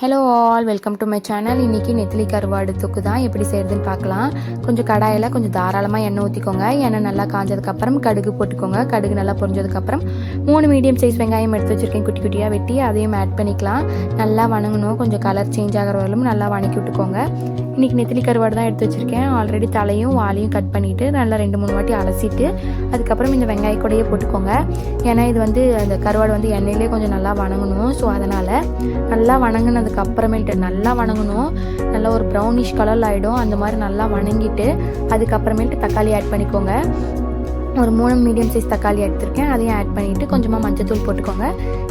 Hello all welcome to my channel இன்றைக்கி நெத்திலி கருவாடு தொக்கு தான் எப்படி செய்கிறதுன்னு பார்க்கலாம். கொஞ்சம் கடாயில் கொஞ்சம் தாராளமாக எண்ணெய் ஊற்றிக்கோங்க எண்ணெய் நல்லா காஞ்சதுக்கப்புறம் கடுகு போட்டுக்கோங்க. கடுகு நல்லா பொரிஞ்சதுக்கப்புறம் மூணு மீடியம் சைஸ் வெங்காயம் எடுத்து வச்சுருக்கேன். குட்டி குட்டியாக வெட்டி அதையும் ஆட் பண்ணிக்கலாம். நல்லா வணங்கணும். கொஞ்சம் கலர் சேஞ்ச் ஆகிற வரலும் நல்லா வணக்கி விட்டுக்கோங்க. இன்றைக்கி நெத்திலி கருவாடு தான் எடுத்து வச்சுருக்கேன். ஆல்ரெடி தலையும் வாலையும் கட் பண்ணிவிட்டு நல்லா ரெண்டு மூணு வாட்டி அலசிட்டு அதுக்கப்புறம் இந்த வெங்காய கூடையே போட்டுக்கோங்க. ஏன்னா இது வந்து அந்த கருவாடு வந்து எண்ணெயிலே கொஞ்சம் நல்லா வணங்கணும். ஸோ அதனால் நல்லா வணங்கினது வணங்கினதுக்கு அப்புறமேட்டு நல்லா வணங்கணும். நல்லா ஒரு ப்ரௌனிஷ் கலரில் ஆகிடும் அந்த மாதிரி நல்லா வணங்கிட்டு அதுக்கப்புறமேட்டு தக்காளி ஆட் பண்ணிக்கோங்க. ஒரு மூணு மீடியம் சைஸ் தக்காளி எடுத்திருக்கேன். அதையும் ஆட் பண்ணிவிட்டு கொஞ்சமாக மஞ்சத்தூள் போட்டுக்கோங்க.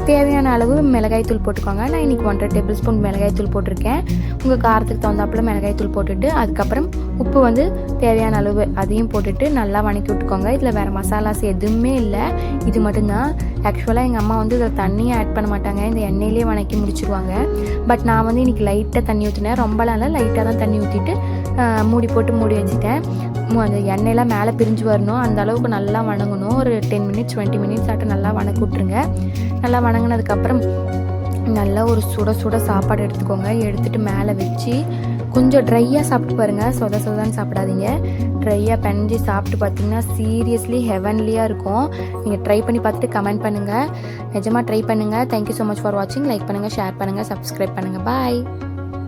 தேவையான அளவு மிளகாய் தூள் போட்டுக்கோங்க. நான் இன்றைக்கி ஒன்றரை டேபிள் ஸ்பூன் மிளகாய் தூள் போட்டிருக்கேன். உங்கள் காரத்துக்கு தகுந்தாப்புல மிளகாய் தூள் போட்டுட்டு அதுக்கப்புறம் உப்பு வந்து தேவையான அளவு அதையும் போட்டுட்டு நல்லா வணக்கி விட்டுக்கோங்க. இதில் வேறு மசாலாஸ் எதுவுமே இல்லை. இது மட்டும்தான். ஆக்சுவலாக எங்கள் அம்மா வந்து இதில் தண்ணியை ஆட் பண்ண மாட்டாங்க. இந்த எண்ணெயிலே வணக்கி முடிச்சிருவாங்க. பட் நான் வந்து இன்றைக்கி லைட்டாக தண்ணி ஊற்றினேன் ரொம்பலாம் இல்லை லைட்டாக தான் தண்ணி ஊற்றிட்டு மூடி போட்டு மூடி வச்சுட்டேன். அந்த எண்ணெயெல்லாம் மேலே பிரிஞ்சு வரணும். அந்த அளவுக்கு நல்லா வணங்கணும். ஒரு டென் மினிட்ஸ் டுவெண்ட்டி மினிட்ஸ் ஆகிட்டு நல்லா வணக்கி விட்ருங்க நல்லா வணங்கினதுக்கப்புறம் நல்லா ஒரு சுட சுட சாப்பாடு எடுத்துக்கோங்க. எடுத்துகிட்டு மேலே வச்சு கொஞ்சம் ட்ரையாக சாப்பிட்டு பாருங்கள் சொத சொதன்னு சாப்பிடாதீங்க. ட்ரையாக பெஞ்சு சாப்பிட்டு பார்த்தீங்கன்னா சீரியஸ்லி ஹெவன்லியாக இருக்கும். நீங்கள் ட்ரை பண்ணி பார்த்துட்டு கமெண்ட் பண்ணுங்கள் நிஜமாக ட்ரை பண்ணுங்கள் thank you so much for வாட்சிங் லைக் பண்ணுங்கள் ஷேர் பண்ணுங்கள் சப்ஸ்கிரைப் பண்ணுங்கள் பாய்